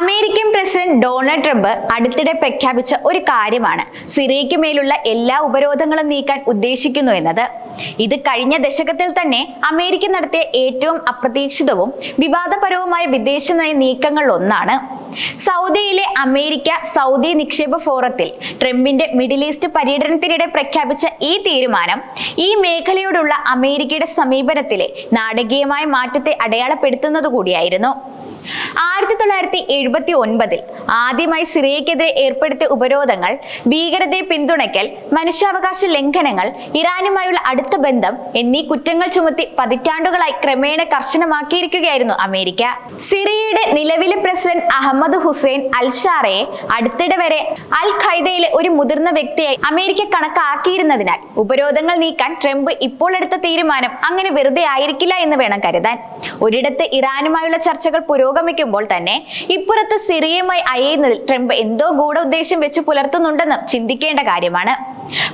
American president Donald Trump അടുത്തിടെ പ്രഖ്യാപിച്ച ഒരു കാര്യമാണ്. സിറിയയ്ക്ക് മേലുള്ള എല്ലാ ഉപരോധങ്ങളും നീക്കാൻ ഉദ്ദേശിക്കുന്നു എന്നത്. ഇത് കഴിഞ്ഞ ദശകത്തിൽ തന്നെ അമേരിക്ക നടത്തിയ ഏറ്റവും അപ്രതീക്ഷിതവും വിവാദപരവുമായ വിദേശ നയ നീക്കങ്ങളിൽ ഒന്നാണ്. സൗദിയിലെ അമേരിക്ക സൗദി നിക്ഷേപ ഫോറത്തിൽ ട്രംപിന്റെ മിഡിൽ ഈസ്റ്റ് പര്യടനത്തിനിടെ പ്രഖ്യാപിച്ച ഈ തീരുമാനം ഈ മേഖലയോടുള്ള അമേരിക്കയുടെ സമീപനത്തിലെ നാടകീയമായ മാറ്റത്തെ അടയാളപ്പെടുത്തുന്നത് കൂടിയായിരുന്നു. ആയിരത്തി തൊള്ളായിരത്തി എഴുപത്തി ഒൻപതിൽ ആദ്യമായി സിറിയക്കെതിരെ ഏർപ്പെടുത്തിയ ഉപരോധങ്ങൾ ഭീകരതയെ പിന്തുണയ്ക്കൽ മനുഷ്യാവകാശ ലംഘനങ്ങൾ ഇറാനുമായുള്ള അടുത്ത ബന്ധം എന്നീ കുറ്റങ്ങൾ ചുമത്തി പതിറ്റാണ്ടുകളായി ക്രമേണ കർശനമാക്കിയിരിക്കുകയായിരുന്നു അമേരിക്ക. സിറിയയുടെ നിലവിലെ പ്രസിഡന്റ് അഹമ്മദ് ഹുസൈൻ അൽഷാറയെ അടുത്തിടെ വരെ അൽ ഖൈദയിലെ ഒരു മുതിർന്ന വ്യക്തിയായി അമേരിക്ക കണക്കാക്കിയിരുന്നതിനാൽ ഉപരോധങ്ങൾ നീക്കാൻ ട്രംപ് ഇപ്പോൾ എടുത്ത തീരുമാനം അങ്ങനെ വെറുതെ ആയിരിക്കില്ല എന്ന് വേണം കരുതാൻ. ഒരിടത്ത് ഇറാനുമായുള്ള ചർച്ചകൾ പുരോഗമിക്കുമ്പോൾ തന്നെ ഇപ്പുറത്ത് സിറിയയുമായി അയയുന്നതിൽ ട്രംപ് എന്തോ ഗൂഢ ഉദ്ദേശം വെച്ച് പുലർത്തുന്നുണ്ടെന്നും ചിന്തിക്കേണ്ട കാര്യമാണ്.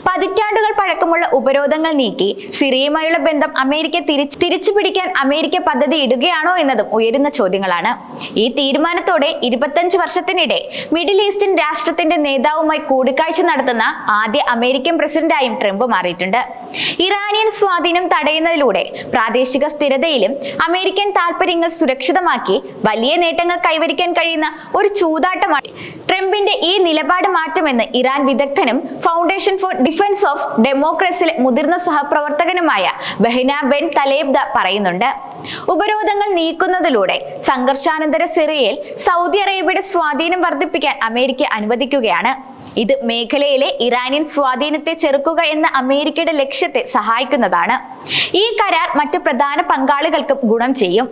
പതിറ്റാണ്ടുകൾ പഴക്കമുള്ള ഉപരോധങ്ങൾ നീക്കി സിറിയയുമായുള്ള ബന്ധം അമേരിക്ക തിരിച്ച് തിരിച്ചു പിടിക്കാൻ അമേരിക്ക പദ്ധതി ഇടുകയാണോ എന്നതും ഉയരുന്ന ചോദ്യങ്ങളാണ്. ഈ തീരുമാനത്തോടെ ഇരുപത്തഞ്ച് വർഷത്തിനിടെ മിഡിൽ ഈസ്റ്റേൺ രാഷ്ട്രത്തിന്റെ നേതാവുമായി കൂടിക്കാഴ്ച നടത്തുന്ന ആദ്യ അമേരിക്കൻ പ്രസിഡന്റായും ട്രംപ് മാറിയിട്ടുണ്ട്. ഇറാനിയൻ സ്വാധീനം തടയുന്നതിലൂടെ പ്രാദേശിക സ്ഥിരതയിലും അമേരിക്കൻ താൽപര്യങ്ങൾ സുരക്ഷിതമാക്കി വലിയ നേട്ടങ്ങൾ കൈവരിക്കാൻ കഴിയുന്ന ഒരു ചൂതാട്ടമാണ് ട്രംപിന്റെ ഈ നിലപാട് മാറ്റമെന്ന് ഇറാൻ വിദഗ്ധനും ഫൗണ്ടേഷൻ ഫോർ ഡിഫൻസ് ഓഫ് ഡെമോക്രസിയിലെ മുതിർന്ന സഹപ്രവർത്തകനുമായ ബഹിന ബെൻ തലേബ്ദ പറയുന്നുണ്ട്. ഉപരോധങ്ങൾ നീക്കുന്നതിലൂടെ സംഘർഷാനന്തര സിറിയയിൽ സൗദി അറേബ്യയുടെ സ്വാധീനം വർദ്ധിപ്പിക്കാൻ അമേരിക്ക അനുവദിക്കുകയാണ്. ഇത് മേഖലയിലെ ഇറാനിയൻ സ്വാധീനത്തെ ചെറുക്കുക എന്ന അമേരിക്കയുടെ ലക്ഷ്യത്തെ സഹായിക്കുന്നതാണ്. ഈ കരാർ മറ്റു പ്രധാന പങ്കാളികൾക്കും ഗുണം ചെയ്യും.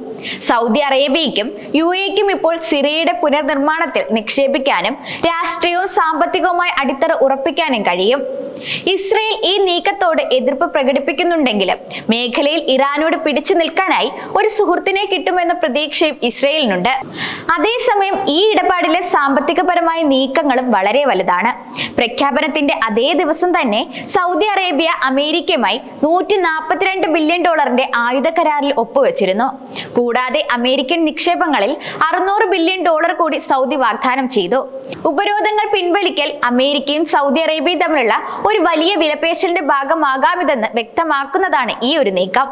സൗദി അറേബ്യയ്ക്കും യു എക്കും ഇപ്പോൾ സിറിയയുടെ പുനർനിർമ്മാണത്തിൽ നിക്ഷേപിക്കാനും രാഷ്ട്രീയവും സാമ്പത്തികവുമായ അടിത്തറ ഉറപ്പിക്കാനും കഴിയും. ഇസ്രയേൽ ഈ നീക്കത്തോട് എതിർപ്പ് പ്രകടിപ്പിക്കുന്നുണ്ടെങ്കിലും മേഖലയിൽ ഇറാനോട് പിടിച്ചു നിൽക്കാനായി ഒരു സുഹൃത്തിനെ കിട്ടുമെന്ന പ്രതീക്ഷയും ഇസ്രയേലിനുണ്ട്. അതേസമയം ഈ ഇടപാടിലെ സാമ്പത്തികപരമായ നീക്കങ്ങളും വളരെ വലുതാണ്. പ്രഖ്യാപനത്തിന്റെ അതേ ദിവസം തന്നെ സൗദി അറേബ്യ അമേരിക്കയുമായി നൂറ്റി നാൽപ്പത്തിരണ്ട് ബില്യൺ ഡോളറിന്റെ ആയുധ കരാറിൽ ഒപ്പുവെച്ചിരുന്നു. കൂടാതെ അമേരിക്കൻ നിക്ഷേപങ്ങളിൽ അറുന്നൂറ് ബില്യൺ ഡോളർ കൂടി സൗദി വാഗ്ദാനം ചെയ്തു. ഉപരോധങ്ങൾ പിൻവലിക്കൽ അമേരിക്കയും സൗദി അറേബ്യയും തമ്മിലുള്ള ഒരു വലിയ വിലപേശലിന്റെ ഭാഗമാകാമിതെന്ന് വ്യക്തമാക്കുന്നതാണ് ഈ ഒരു നീക്കം.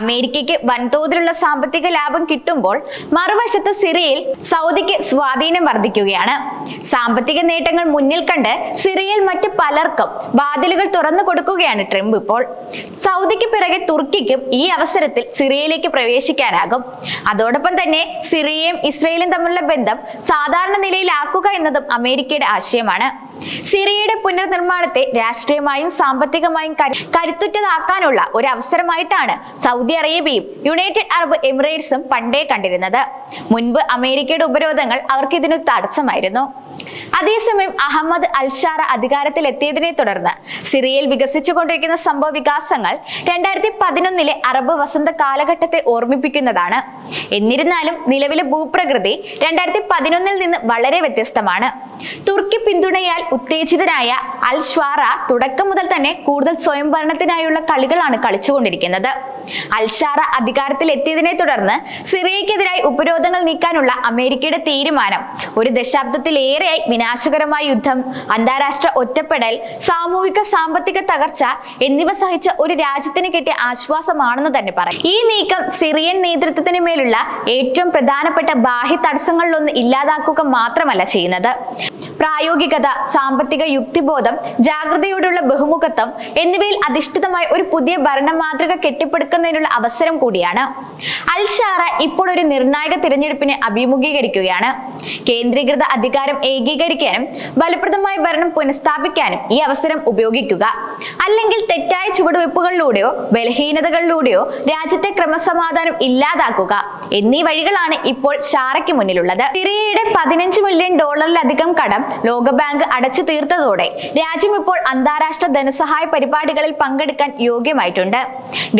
അമേരിക്കയ്ക്ക് വൻതോതിലുള്ള സാമ്പത്തിക ലാഭം കിട്ടുമ്പോൾ മറുവശത്ത് സിറിയയിൽ സൗദിക്ക് സ്വാധീനം വർദ്ധിക്കുകയാണ്. സാമ്പത്തിക നേട്ടങ്ങൾ മുന്നിൽ കണ്ട് സിറിയയിൽ മറ്റ് പലർക്കും വാതിലുകൾ തുറന്നു കൊടുക്കുകയാണ് ട്രംപ് ഇപ്പോൾ. സൗദിക്ക് പിറകെ തുർക്കിക്കും ഈ അവസരത്തിൽ സിറിയയിലേക്ക് പ്രവേശിക്കാനാകും. അതോടൊപ്പം തന്നെ സിറിയയും ഇസ്രയേലും തമ്മിലുള്ള ബന്ധം സാധാരണ നിലയിലാക്കുക എന്നതും അമേരിക്കയുടെ ആശയമാണ്. സിറിയയുടെ പുനർനിർമ്മാണത്തെ രാഷ്ട്രീയമായും സാമ്പത്തികമായും കരു- കരുത്തുറ്റതാക്കാനുള്ള ഒരു അവസരമായിട്ടാണ് സൗദി അറേബ്യയും യുണൈറ്റഡ് അറബ് എമിറേറ്റ്സും പണ്ടേ കണ്ടിരുന്നത്. മുൻപ് അമേരിക്കയുടെ ഉപരോധങ്ങൾ അവർക്ക് തടസ്സമായിരുന്നു. അതേസമയം അഹമ്മദ് അൽഷാറ അധികാരത്തിലെത്തിയതിനെ തുടർന്ന് സിറിയയിൽ വികസിച്ചുകൊണ്ടിരിക്കുന്ന സംഭവ വികാസങ്ങൾ രണ്ടായിരത്തി പതിനൊന്നിലെ അറബ് വസന്ത കാലഘട്ടത്തെ ഓർമ്മിപ്പിക്കുന്നതാണ്. എന്നിരുന്നാലും നിലവിലെ ഭൂപ്രകൃതി രണ്ടായിരത്തി പതിനൊന്നിൽ നിന്ന് വളരെ വ്യത്യസ്തമാണ്. തുർക്കി പിന്തുണയാൽ ഉത്തേജിതനായ അൽ ഷ്വാറ തുടക്കം മുതൽ തന്നെ കൂടുതൽ സ്വയംഭരണത്തിനായുള്ള കളികളാണ് കളിച്ചുകൊണ്ടിരിക്കുന്നത്. അൽഷാറ അധികാരത്തിൽ എത്തിയതിനെ തുടർന്ന് സിറിയക്കെതിരായി ഉപരോധങ്ങൾ നീക്കാനുള്ള അമേരിക്കയുടെ തീരുമാനം. ഒരു ദശാബ്ദത്തിലേറെയായി വിനാശകരമായ യുദ്ധം അന്താരാഷ്ട്ര ഒറ്റപ്പെടൽ സാമൂഹിക സാമ്പത്തിക തകർച്ച എന്നിവ സഹിച്ച ഒരു രാജ്യത്തിന് കിട്ടിയ ആശ്വാസമാണെന്ന് തന്നെ പറയും. ഈ നീക്കം സിറിയൻ നേതൃത്വത്തിന് മേലുള്ള ഏറ്റവും പ്രധാനപ്പെട്ട ബാഹ്യ തടസ്സങ്ങളിലൊന്ന് ഇല്ലാതാക്കുക മാത്രമല്ല ചെയ്യുന്നത്. പ്രായോഗികത സാമ്പത്തിക യുക്തിബോധം ജാഗ്രതയോടുള്ള ബഹുമുഖത്വം എന്നിവയിൽ അധിഷ്ഠിതമായ ഒരു പുതിയ ഭരണ മാതൃക കെട്ടിപ്പടുക്കുന്നതിനുള്ള അവസരം കൂടിയാണ്. അൽ ഷാറ ഇപ്പോൾ ഒരു നിർണായക തിരഞ്ഞെടുപ്പിനെ അഭിമുഖീകരിക്കുകയാണ്. കേന്ദ്രീകൃത അധികാരം ഏകീകരിക്കാനും ഫലപ്രദമായ ഭരണം പുനഃസ്ഥാപിക്കാനും ഈ അവസരം ഉപയോഗിക്കുക. അല്ലെങ്കിൽ തെറ്റായ ചുവടുവെപ്പുകളിലൂടെയോ ബലഹീനതകളിലൂടെയോ രാജ്യത്തെ ക്രമസമാധാനം ഇല്ലാതാക്കുക എന്നീ വഴികളാണ് ഇപ്പോൾ ഷാറയ്ക്ക് മുന്നിലുള്ളത്. സിറിയയുടെ പതിനഞ്ച് മില്യൺ ഡോളറിലധികം കടം ലോകബാങ്ക് അടച്ചു തീർത്തതോടെ രാജ്യം ഇപ്പോൾ അന്താരാഷ്ട്ര ധനസഹായ പരിപാടികളിൽ പങ്കെടുക്കാൻ യോഗ്യമായിട്ടുണ്ട്.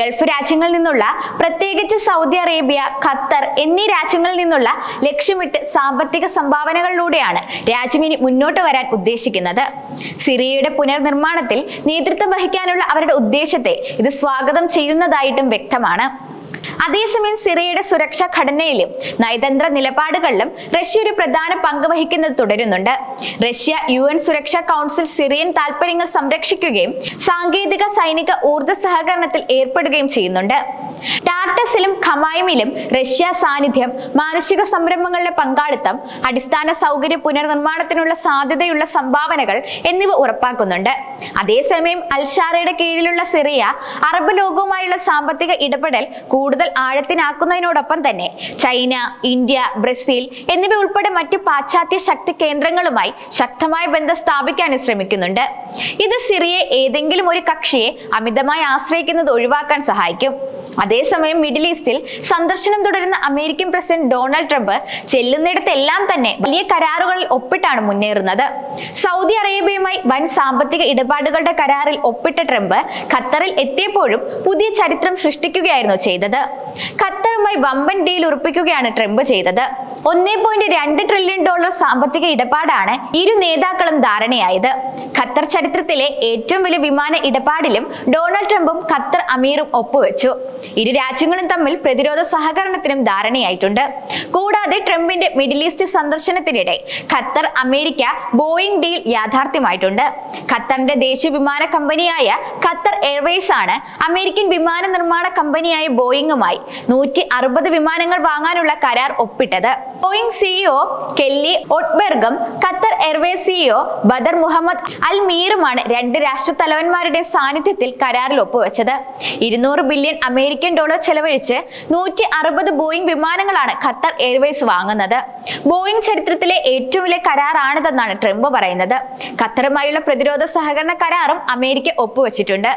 ഗൾഫ് രാജ്യങ്ങളിൽ നിന്നുള്ള പ്രത്യേകിച്ച് സൗദി അറേബ്യ ഖത്തർ എന്നീ രാജ്യങ്ങളിൽ നിന്നുള്ള ലക്ഷ്യമിട്ട് സാമ്പത്തിക സംഭാവനകളിലൂടെയാണ് രാജ്യം ഇനി മുന്നോട്ട് വരാൻ ഉദ്ദേശിക്കുന്നത്. സിറിയയുടെ പുനർനിർമ്മാണത്തിൽ നേതൃത്വം വഹിക്കാനുള്ള അവരുടെ ഉദ്ദേശത്തെ ഇത് സ്വാഗതം ചെയ്യുന്നതായിട്ടും വ്യക്തമാണ്. അതേസമയം സിറിയയുടെ സുരക്ഷാ ഘടനയിലും നയതന്ത്ര നിലപാടുകളിലും റഷ്യ ഒരു പ്രധാന പങ്ക് വഹിക്കുന്നത് തുടരുന്നുണ്ട്. റഷ്യ യു എൻ സുരക്ഷാ കൗൺസിൽ സിറിയൻ താൽപര്യങ്ങൾ സംരക്ഷിക്കുകയും സാങ്കേതിക സൈനിക ഊർജ സഹകരണത്തിൽ ഏർപ്പെടുകയും ചെയ്യുന്നുണ്ട്. ടാർട്ടസിലും ഖമായുമിലും റഷ്യ സാന്നിധ്യം മാനുഷിക സംരംഭങ്ങളുടെ പങ്കാളിത്തം അടിസ്ഥാന സൗകര്യ പുനർനിർമ്മാണത്തിനുള്ള സാധ്യതയുള്ള സംഭാവനകൾ എന്നിവ ഉറപ്പാക്കുന്നുണ്ട്. അതേസമയം അൽഷാറയുടെ കീഴിലുള്ള സിറിയ അറബ് ലോകവുമായുള്ള സാമ്പത്തിക ഇടപെടൽ കൂടുതൽ ആഴത്തിനാക്കുന്നതിനോടൊപ്പം തന്നെ ചൈന ഇന്ത്യ ബ്രസീൽ എന്നിവ ഉൾപ്പെടെ മറ്റു പാശ്ചാത്യ ശക്തി കേന്ദ്രങ്ങളുമായി ശക്തമായ ബന്ധം സ്ഥാപിക്കാനും ശ്രമിക്കുന്നുണ്ട്. ഇത് സിറിയെ ഏതെങ്കിലും ഒരു കക്ഷിയെ അമിതമായി ആശ്രയിക്കുന്നത് ഒഴിവാക്കാൻ സഹായിക്കും. അതേസമയം മിഡിൽ ഈസ്റ്റിൽ സന്ദർശനം തുടരുന്ന അമേരിക്കൻ പ്രസിഡന്റ് ഡൊണാൾഡ് ട്രംപ് ചെല്ലുന്നിടത്തെല്ലാം തന്നെ വലിയ കരാറുകളിൽ ഒപ്പിട്ടാണ് മുന്നേറുന്നത്. സൗദി അറേബ്യയുമായി വൻ സാമ്പത്തിക ഇടപാടുകളുടെ കരാറിൽ ഒപ്പിട്ട ട്രംപ് ഖത്തറിൽ എത്തിയപ്പോഴും പുതിയ ചരിത്രം സൃഷ്ടിക്കുകയായിരുന്നു ചെയ്തത്. ഖത്തറുമായി വമ്പൻ ഡീൽ ഉറപ്പിക്കുകയാണ് ട്രംപ് ചെയ്തത്. ഒന്നേ പോയിന്റ് രണ്ട് ട്രില്യൺ ഡോളർ സാമ്പത്തിക ഇടപാടാണ് ഇരു നേതാക്കളും ധാരണയായത്. ഖത്തർ ചരിത്രത്തിലെ ഏറ്റവും വലിയ വിമാന ഇടപാടിലും ഡൊണാൾഡ് ട്രംപും ഖത്തർ അമീറും ഒപ്പുവെച്ചു. ഇരു രാജ്യങ്ങളും തമ്മിൽ പ്രതിരോധ സഹകരണത്തിനും ധാരണയായിട്ടുണ്ട്. കൂടാതെ ട്രംപിന്റെ മിഡിൽ ഈസ്റ്റ് സന്ദർശനത്തിനിടെ ഖത്തർ അമേരിക്ക ബോയിങ് ഡീൽ യാഥാർത്ഥ്യമായിട്ടുണ്ട്. ഖത്തറിന്റെ ദേശീയ വിമാന കമ്പനിയായ ഖത്തർ എയർവേസ് ആണ് അമേരിക്കൻ വിമാന നിർമ്മാണ കമ്പനിയായ ബോയിങ്ങുമായി നൂറ്റി അറുപത് വിമാനങ്ങൾ വാങ്ങാനുള്ള കരാർ ഒപ്പിട്ടത്. Boeing CEO Kelly ഒട്ട്ബെർഗും Qatar airways CEO Badr Mohammed Al മീറുമാണ് രണ്ട് രാഷ്ട്ര തലവന്മാരുടെ സാന്നിധ്യത്തിൽ കരാറിൽ ഒപ്പുവെച്ചത്. ഇരുന്നൂറ് ബില്യൺ അമേരിക്കൻ ഡോളർ ചെലവഴിച്ച് നൂറ്റി അറുപത് ബോയിങ് വിമാനങ്ങളാണ് ഖത്തർ എയർവേസ് വാങ്ങുന്നത്. ബോയിങ് ചരിത്രത്തിലെ ഏറ്റവും വലിയ കരാറാണിതെന്നാണ് ട്രംപ് പറയുന്നത്. ഖത്തറുമായുള്ള പ്രതിരോധ സഹകരണ കരാറും അമേരിക്ക ഒപ്പുവെച്ചിട്ടുണ്ട്.